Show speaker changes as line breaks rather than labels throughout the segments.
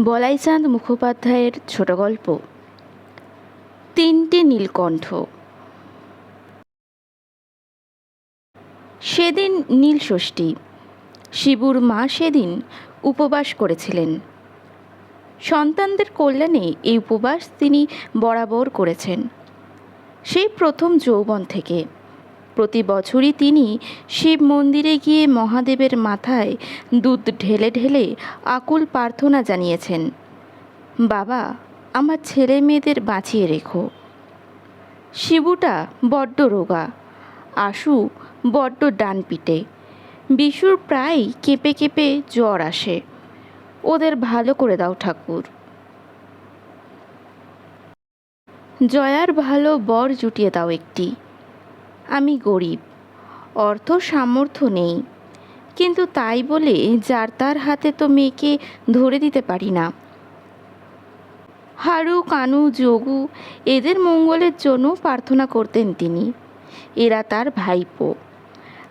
বলাইচাঁদ মুখোপাধ্যায়ের ছোট গল্প। তিনটি নীলকণ্ঠ। সেদিন নীল ষষ্ঠী। শিবুর মা সেদিন উপবাস করেছিলেন। সন্তানদের কল্যাণে এই উপবাস তিনি বরাবর করেছেন। সেই প্রথম যৌবন থেকে। প্রতি বছরই তিনি শিব মন্দিরে গিয়ে মহাদেবের মাথায় দুধ ঢেলে ঢেলে আকুল প্রার্থনা জানিয়েছেন। বাবা, আমার ছেলে মেয়েদের বাঁচিয়ে রেখো। শিবুটা বড্ড রোগা, আশু বড্ড ডান পিটে বিশুর প্রায় কেঁপে কেঁপে জ্বর আসে। ওদের ভালো করে দাও ঠাকুর। জয়ার ভালো বর জুটিয়ে দাও একটি। আমি গরিব, অর্থ সামর্থ্য নেই। কিন্তু তাই বলে যার তার হাতে তো মেয়েকে ধরে দিতে পারি না। হারু, কানু, যোগু এদের মঙ্গলের জন্য প্রার্থনা করতেন তিনি। এরা তার ভাইপো।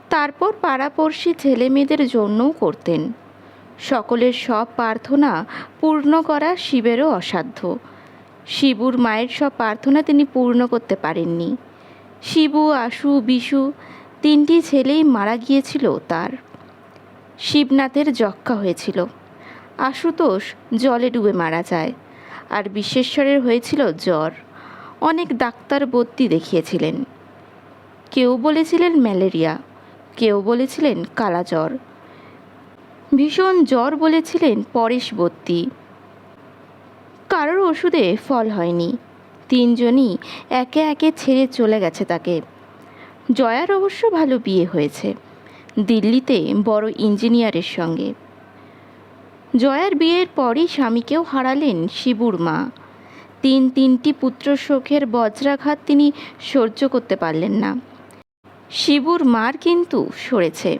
তারপর পাড়াপড়শি ছেলে মেয়েদের জন্যও করতেন। সকলের সব প্রার্থনা পূর্ণ করা শিবেরও অসাধ্য। শিবুর মায়ের সব প্রার্থনা তিনি পূর্ণ করতে পারেননি। শিবু, আশু, বিশু তিনটি ছেলেই মারা গিয়েছিল তার। শিবনাথের যক্ষা হয়েছিল। আশুতোষ জলে ডুবে মারা যায় আর বিশ্বেশ্বরের হয়েছিল জ্বর। অনেক ডাক্তার বদ্যি দেখিয়েছিলেন। কেউ বলেছিলেন ম্যালেরিয়া, কেউ বলেছিলেন কালা জ্বর। ভীষণ জ্বর বলেছিলেন পরেশ বদ্যি কারোর ওষুধে ফল হয়নি। তিনজনই একে একে ছেড়ে চলে গেছে তাকে। জয়ার অবশ্য ভালো বিয়ে হয়েছে। দিল্লিতে বড় ইঞ্জিনিয়ারের সঙ্গে। জয়ার বিয়ের পরই স্বামীকেও হারালেন শিবুর মা। তিন তিনটি পুত্র শোকের বজ্রাঘাত তিনি সহ্য করতে পারলেন না। শিবুর মার কিন্তু সরেছে।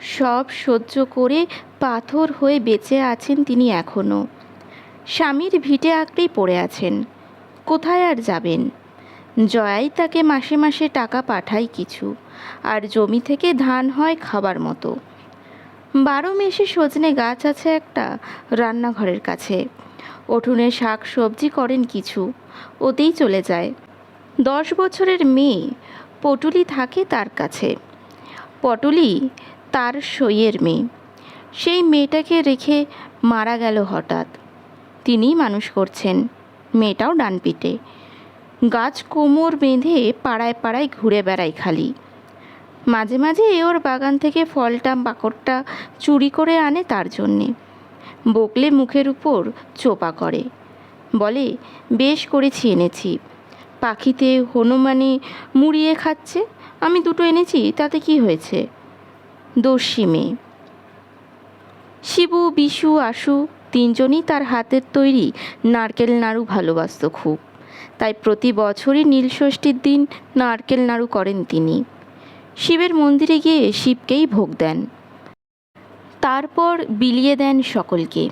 সব সহ্য করে পাথর হয়ে বেঁচে আছেন তিনি এখনও স্বামীর ভিটে আঁকড়েই পড়ে আছেন। কোথায় আর যাবেন? জয়াই তাকে মাসে মাসে টাকা পাঠায় কিছু, আর জমি থেকে ধান হয় খাবার মতো। বারো মেশে সজনে গাছ আছে একটা রান্নাঘরের কাছে। উঠোনে শাক সবজি করেন কিছু, ওতেই চলে যায়। দশ বছরের মেয়ে, পটুলি থাকে তার কাছে। পটুলি তার সইয়ের মেয়ে। সেই মেয়েটাকে রেখে মারা গেল হঠাৎ। তিনিই মানুষ করছেন। মেয়েটাও ডান পিটে গাছ কোমর বেঁধে পাড়ায় পাড়ায় ঘুরে বেড়ায় খালি। মাঝে মাঝে এ ওর বাগান থেকে ফলটা পাকড়টা চুরি করে আনে তার জন্যে। বকলে মুখের উপর চোপা করে। বলে, বেশ করেছি এনেছি। পাখিতে হনুমানে মুড়িয়ে খাচ্ছে। আমি দুটো এনেছি, তাতে কি হয়েছে? দস্যি মেয়ে। শিবু, বিশু, আশু তিনজনই তার হাতের তৈরি নারকেল নাড়ু ভালোবাসত খুব। তাই প্রতি বছরই নীলষষ্ঠীর দিন নারকেল নাড়ু করেন তিনি। শিবের মন্দিরে গিয়ে শিবকেই ভোগ দেন। তারপর বিলিয়ে দেন সকলকে।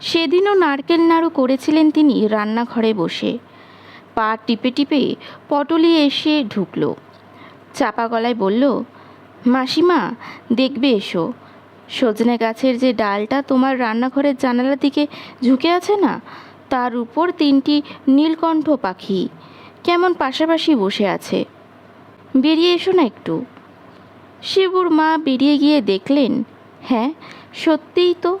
সেদিনও নারকেল নাড়ু করেছিলেন তিনি রান্নাঘরে বসে। পা টিপে টিপে পটলি এসে ঢুকলো। চাপা গলায় বলল, মাসিমা, দেখবে এসো। সজনে গাছের যে ডালটা তোমার রান্নাঘরের জানালার দিকে ঝুঁকে আছে না? তার উপর তিনটি নীলকণ্ঠ পাখি কেমন পাশাপাশি বসে আছে। বেরিয়ে এসো না একটু। শিবুর মা বেরিয়ে গিয়ে দেখলেন হ্যাঁ সত্যিই তো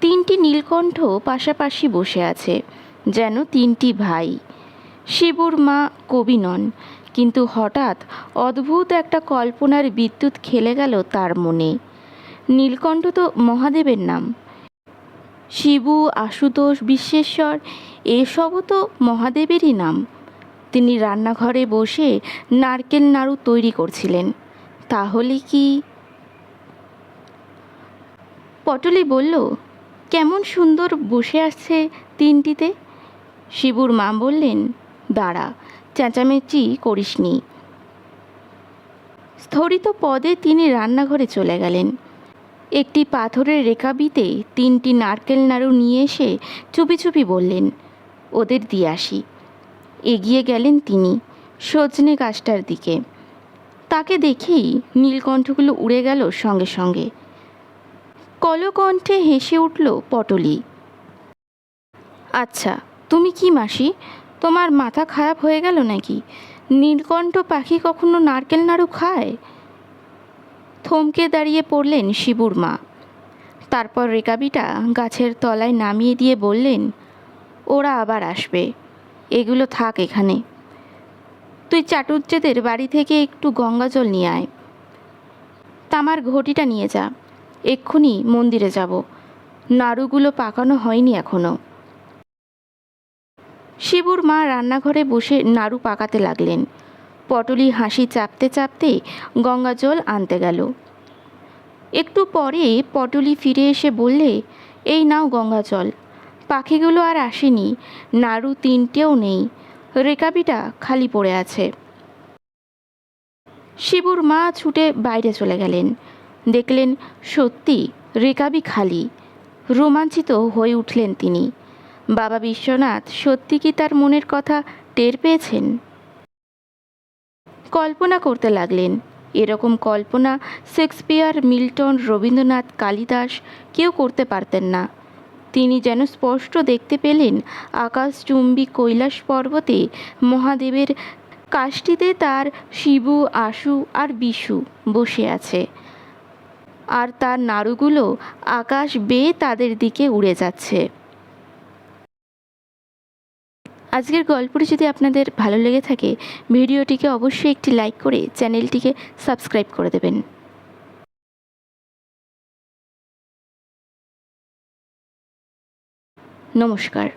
তিনটি নীলকণ্ঠ পাশাপাশি বসে আছে, যেন তিনটি ভাই। শিবুর মা কবি নন, কিন্তু হঠাৎ অদ্ভুত একটা কল্পনার বিদ্যুৎ খেলে গেল তার মনে। নীলকণ্ঠ তো মহাদেবের নাম। শিবু, আশুতোষ, বিশ্বেশ্বর, এসবও তো মহাদেবেরই নাম। তিনি রান্নাঘরে বসে নারকেল নাড়ু তৈরি করছিলেন। তাহলে কি? পটলি বলল, কেমন সুন্দর বসে আসছে তিনটিতে? শিবুর মা বললেন, দাঁড়া, চেঁচামেচি করিসনি। স্থরিত পদে তিনি রান্নাঘরে চলে গেলেন। একটি পাথরের রেখাবিতে তিনটি নারকেল নাড়ু নিয়ে এসে চুপি চুপি বললেন, ওদের দিয়ে আসি। এগিয়ে গেলেন তিনি সজনে গাছটার দিকে। তাকে দেখেই নীলকণ্ঠগুলো উড়ে গেল সঙ্গে সঙ্গে। কলকণ্ঠে হেসে উঠল পটলি আচ্ছা তুমি কি মাসি, তোমার মাথা খারাপ হয়ে গেল নাকি? নীলকণ্ঠ পাখি কখনো নারকেল নাড়ু খায়? থমকে দাঁড়িয়ে পড়লেন শিবুর মা। তারপর রেকাবিটা গাছের তলায় নামিয়ে দিয়ে বললেন, ওরা আবার আসবে। এগুলো থাক এখানে। তুই চাটুজ্জেদের বাড়ি থেকে একটু গঙ্গা জল নিয়ে আয়। তামার ঘটিটা নিয়ে যা। এক্ষুনি মন্দিরে যাব। নাড়ুগুলো পাকানো হয়নি এখনও। শিবুর মা রান্নাঘরে বসে নাড়ু পাকাতে লাগলেন। পটলি হাসি চাপতে চাপতে গঙ্গা জল আনতে গেল। একটু পরে পটলি ফিরে এসে বললে, এই নাও গঙ্গা জল। পাখিগুলো আর আসেনি, নাড়ু তিনটেও নেই, রেকাবিটা খালি পড়ে আছে। শিবুর মা ছুটে বাইরে চলে গেলেন। দেখলেন, সত্যি রেকাবি খালি। রোমাঞ্চিত হয়ে উঠলেন তিনি। বাবা বিশ্বনাথ সত্যি কি তার মনের কথা টের পেয়েছেন? কল্পনা করতে লাগলেন। এরকম কল্পনা শেক্সপিয়ার, মিল্টন, রবীন্দ্রনাথ, কালিদাস কেউ করতে পারতেন না। তিনি যেন স্পষ্ট দেখতে পেলেন আকাশ আকাশচুম্বী কৈলাস পর্বতে মহাদেবের কাষ্টিতে তার শিবু, আশু আর বিশু বসে আছে। আর তার নাড়ুগুলো আকাশ বেয়ে তাদের দিকে উড়ে যাচ্ছে। আজকের গল্পটি যদি আপনাদের ভালো লেগে থাকে, ভিডিওটিকে অবশ্যই একটি লাইক করে চ্যানেলটিকে সাবস্ক্রাইব করে দেবেন। নমস্কার।